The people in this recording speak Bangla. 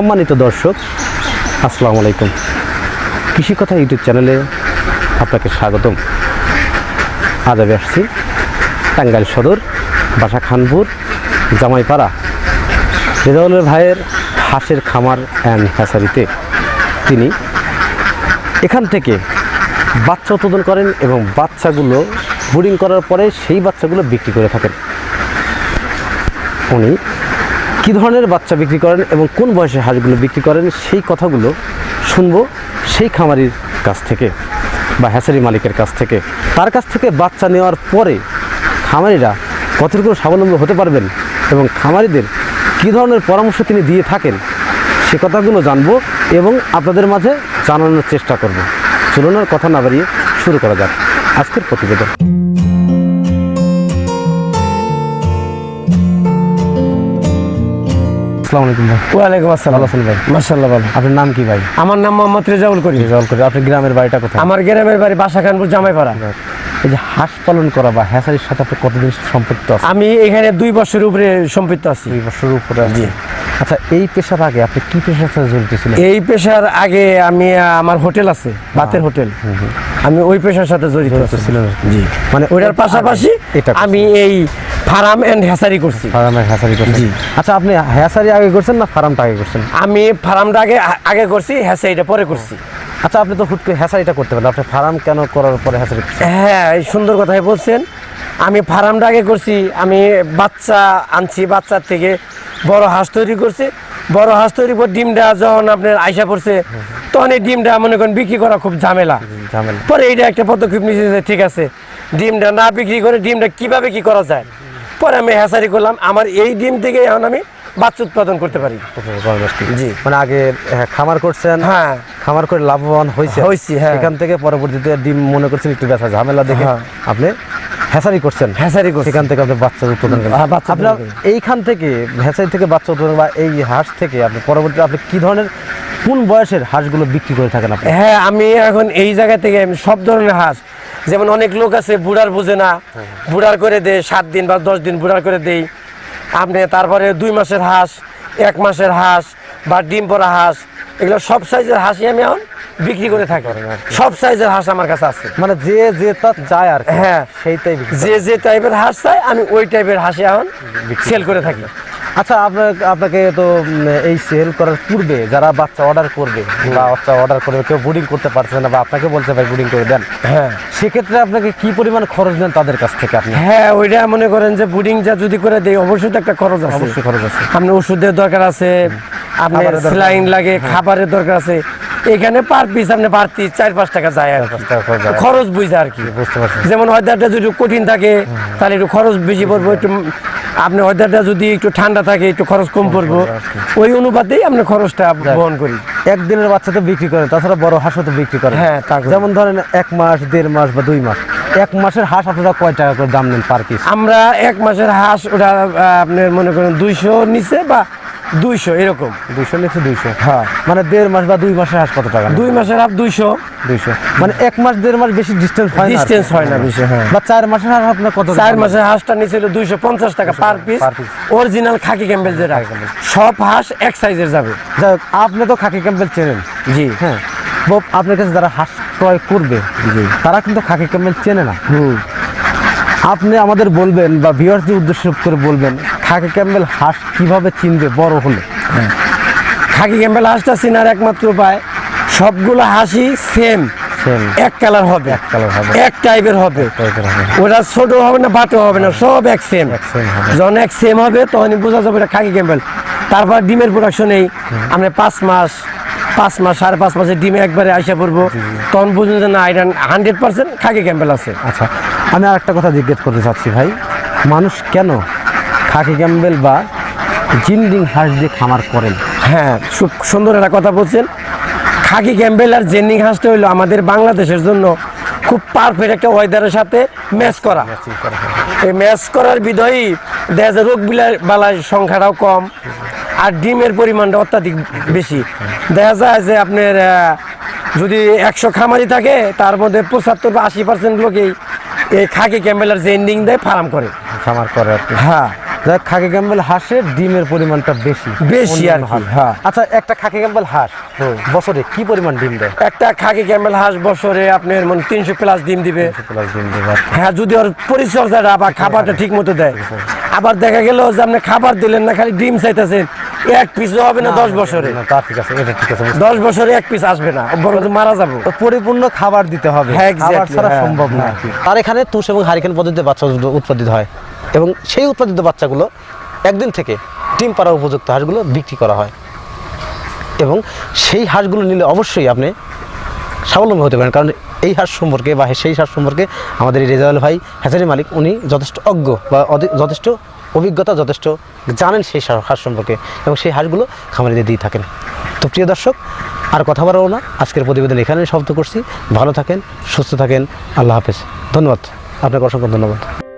সম্মানিত দর্শক, আসসালামু আলাইকুম। কৃষি কথা ইউটিউব চ্যানেলে আপনাকে স্বাগতম। আজ আমি আসছি টাঙ্গাইল সদর বাসা খানপুর জামাইপাড়া রেজাউলের ভাইয়ের হাঁসের খামার অ্যান্ড হ্যাসারিতে তিনি এখান থেকে বাচ্চা উৎপাদন করেন এবং বাচ্চাগুলো ব্রিডিং করার পরে সেই বাচ্চাগুলো বিক্রি করে থাকেন। উনি কী ধরনের বাচ্চা বিক্রি করেন এবং কোন বয়সে হাঁসগুলো বিক্রি করেন, সেই কথাগুলো শুনব সেই খামারির কাছ থেকে বা হ্যাচারি মালিকের কাছ থেকে। তার কাছ থেকে বাচ্চা নেওয়ার পরে খামারিরা কতটুকু স্বাবলম্বী হতে পারবেন এবং খামারিদের কী ধরনের পরামর্শ তিনি দিয়ে থাকেন, সে কথাগুলো জানব এবং আপনাদের মাঝে জানানোর চেষ্টা করব। চলুন কথা না বাড়িয়ে শুরু করা যাক আজকের প্রতিবেদন। আসসালামু আলাইকুম ভাই। ওয়ালাইকুম আসসালাম। ভালো আছেন ভাই? মার্শাল্লাহ ভালো। আপনার নাম কি ভাই? আমার নাম মোহাম্মদ রেজাউল আপনার গ্রামের বাড়িটা কোথায়? আমার গ্রামের বাড়ি জামাইপাড়া। এই যে হাঁস পালন করা বা সাথে আপনি কতদিন সম্পৃক্ত আছে? আমি এখানে দুই বছরের উপরে সম্পৃক্ত আছি। দুই বছরের উপরে আচ্ছা এই পেশার আগে আপনি কি পেশার সাথে জড়িত ছিলেন? এই পেশার আগে আমি আমার হোটেল আছে বাতের হোটেল। আমি ওই পেশার সাথে জড়িত ছিলেন জি। মানে ওইটার পাশাপাশি আমি এই ফার্ম এন্ড হ্যাসারি করছি। ফার্মের হ্যাচারি করছেন। জি। আচ্ছা আপনি হ্যাচারি আগে করছেন না ফার্মটা আগে করছেন? আমি ফার্মটা আগে আগে করছি হ্যাসারিটা পরে করছি। আচ্ছা আপনি তো হুট করে হ্যাচারিটা করতে পারেন। আপনি ফার্ম কেন করার পরে করছেন? হ্যাঁ এই সুন্দর কথাই বলছেন। আমি ফার্মটা আগে করছি আমি বাচ্চা আনছি বাচ্চার থেকে বড় হাঁস তৈরি করছি। বড় হাঁস তৈরি পর ডিমটা যখন আপনার আইসা পড়ছে তখন এই ডিমটা মনে করেন বিক্রি করা খুব ঝামেলা। ঝামেলা। পরে এইটা একটা পদক্ষেপ নিয়েছে যে ঠিক আছে ডিমটা না বিক্রি করে ডিমটা কীভাবে কি করা যায়? পরে আমি হ্যাসারি করলাম। আমার এই ডিম থেকে এখন আমি বাচ্চা উৎপাদন করতে পারি। জি। মানে আগে খামার করছেন হ্যাঁ। খামার করে লাভবান হয়েছে। হয়েছি, হ্যাঁ। এখান থেকে পরবর্তীতে ডিম মনে করছেন একটু ব্যথা ঝামেলা দেখে হ্যাঁ। আপনি হ্যাচারি করছেন। হ্যাসারি করছি। সেখান থেকে আপনি বাচ্চা উৎপাদন করেন হ্যাঁ, আপনার এইখান থেকে হ্যাচারি থেকে বাচ্চা উৎপাদন বা এই হাঁস থেকে আপনি পরবর্তীতে আপনি কি ধরনের কোন বয়সের হাঁসগুলো বিক্রি করে থাকেন আপনি? হ্যাঁ আমি এখন এই জায়গা থেকে আমি সব ধরনের হাঁস যেমন অনেক লোক আছে বুড়ার বুঝে না। বুড়ার করে দেয় সাত দিন বা দশ দিন বুড়ার করে দেই। আপনি তারপরে দুই মাসের হাঁস এক মাসের হাঁস বা ডিম পরা হাঁস এগুলো সব সাইজের হাঁসই আমি এখন বিক্রি করে থাকি। সব সাইজের হাঁস আমার কাছে আছে। মানে যে যে তার চায় আর হ্যাঁ। বিক্রি করে। যে যে টাইপের হাঁস চাই আমি ওই টাইপের হাঁসি এখন সেল করে থাকি। আচ্ছা আপনার আপনাকে তো এই সেল করার পূর্বে যারা বাচ্চা অর্ডার করবে বা বাচ্চা অর্ডার করবে কেউ বুডিং করতে পারছে না বা আপনাকে বলছে ভাই বুডিং করে দেন হ্যাঁ। সেক্ষেত্রে আপনাকে কি পরিমাণ খরচ দেন তাদের কাছ থেকে আপনি? হ্যাঁ ওইটা মনে করেন যে বুডিংটা যদি করে দেয় অবশ্যই তো একটা খরচ আছে। অবশ্যই খরচ আছে। আপনার ওষুধের দরকার আছে আপনার খাবারের দরকার। হ্যাঁ। লাগে খাবারের দরকার আছে। এখানে পার পিস আপনি বাড়তি চার পাঁচ টাকা যায় আর পাঁচ টাকা খরচ বুঝে আর কি। বুঝতে পারছি। যেমন ওয়েদারটা যদি কঠিন থাকে তাহলে একটু খরচ বেশি পড়ব একটু আপনি ওয়েদারটা যদি একটু ঠান্ডা থাকে একটু খরচ কম পড়ব ওই অনুপাতেই আমরা খরচটা বহন করি। একদিনের বাচ্চা তো বিক্রি করেন তাছাড়া বড় হাঁসও তো বিক্রি করেন হ্যাঁ, তা যেমন ধরেন এক মাস দেড় মাস বা দুই মাস এক মাসের হাঁস আপনারা কয় টাকা করে দাম নেন পার পিস আমরা এক মাসের হাঁস ওটা আপনি আপনার মনে করেন দুইশো নিচে বা দুইশো এরকম। দুইশো নিচে দুইশো। হ্যাঁ। মানে দেড় মাস বা দুই মাসের হাঁস কত টাকা দুই মাসের হাফ দুইশো। দুইশো। মানে এক মাস দেড় মাস বেশি ডিস্টেন্স হয় ডিস্টেন্স হয় না বেশি হ্যাঁ। বা চার মাসের হাঁস আপনার কত চার? মাসের হাঁসটা নিছিল দুইশো পঞ্চাশ টাকা per piece original Khaki Campbell যেটা। সব হাঁস এক সাইজের যাবে। যাই হোক, আপনি তো খাকি ক্যাম্পেল চেনেন। জি। হ্যাঁ। আপনার কাছে যারা হাঁস ক্রয় করবে তারা কিন্তু খাকি ক্যাম্পেল চেনে না। হুম। আপনি আমাদের বলবেন বা ভিউয়ার্সদের উদ্দেশ্য করে বলবেন খাকি ক্যাম্পেল হাঁস কীভাবে চিনবে? বড় হলে। খাকি ক্যাম্বেল হাঁসটা চিনার একমাত্র উপায় সবগুলো হাসি সেম সেম এক কালার হবে। এক কালার হবে। এক টাইপের হবে। ওটা ছোট হবে না বাটো হবে না সব এক সেম এক same হবে। যখন এক সেম হবে তখনই বোঝা যাবে এটা খাকি ক্যাম্বেল তারপর ডিমের প্রোডাকশন এই। আমরা পাঁচ মাস পাঁচ মাস সাড়ে পাঁচ মাসে ডিমে একবারে আইসা পড়ব। তখন বুঝবেন যে না এটা হান্ড্রেড পার্সেন্ট খাকি ক্যাম্বেল আছে। আচ্ছা আমি আর একটা কথা জিজ্ঞেস করতে চাচ্ছি ভাই। মানুষ কেন খাকি ক্যাম্বেল বা জিন্ডিং হাঁস দিয়ে খামার করেন। হ্যাঁ খুব সুন্দর একটা কথা বলছেন। খাকি ক্যাম্বেল আর জেনিং হাঁসটা হইল আমাদের বাংলাদেশের জন্য খুব পারফেক্ট একটা ওয়েদারের সাথে ম্যাচ করা। এই ম্যাচ করার বিধয়ই দেখা যায় রোগ বিলার বালার সংখ্যাটাও কম আর ডিমের পরিমাণটা অত্যাধিক বেশি। দেখা যায় যে আপনার যদি একশো খামারি থাকে তার মধ্যে পঁচাত্তর বা আশি পার্সেন্ট লোকেই এই খাকি ক্যাম্বেল আর জেন্ডিং দেয় ফার্ম করে। খামার করে হ্যাঁ। খাকি ক্যাম্বেল হাঁসের ডিমের পরিমাণটা বেশি। বেশি আর। হ্যাঁ। আচ্ছা একটা খাকি ক্যাম্বেল হাঁস বছরে কি পরিমাণ ডিম দেয়? একটা খাকি ক্যামেল হাঁস বছরে আপনার মানে তিনশো প্লাস ডিম দিবে। প্লাস ডিম দেবে হ্যাঁ যদি ওর পরিচর্যাটা বা খাবারটা ঠিক মতো দেয়। আবার দেখা গেল যে আপনি খাবার দিলেন না খালি ডিম চাইতেছেন এক পিসও হবে না দশ বছরে? তা ঠিক আছে এটা ঠিক আছে দশ বছরে এক পিস আসবে না বরং মারা যাব। তো পরিপূর্ণ খাবার দিতে হবে। হ্যাঁ, খাবার ছাড়া হ্যাঁ, সম্ভব না। হ্যাঁ। আর আর এখানে তুষ এবং হারিকেন পদ্ধতিতে বাচ্চা উৎপাদিত হয়। এবং সেই উৎপাদিত বাচ্চাগুলো একদিন থেকে ডিম পাড়া উপযুক্ত হাঁসগুলো বিক্রি করা হয়। এবং সেই হাঁসগুলো নিলে অবশ্যই আপনি স্বাবলম্বী হতে পারেন, কারণ এই হাঁস সম্পর্কে বা সেই হাঁস সম্পর্কে আমাদের রেজাউল ভাই হ্যাচারি মালিক, উনি যথেষ্ট অজ্ঞ বা যথেষ্ট অভিজ্ঞতা, যথেষ্ট জানেন সেই হাঁস সম্পর্কে এবং সেই হাঁসগুলো খামারিদের দিয়ে থাকেন। তো প্রিয় দর্শক, আর কথা বাড়াবো না, আজকের প্রতিবেদন এখানে শব্দ করছি। ভালো থাকেন, সুস্থ থাকেন, আল্লাহ হাফেজ। ধন্যবাদ। আপনাকে অসংখ্য ধন্যবাদ।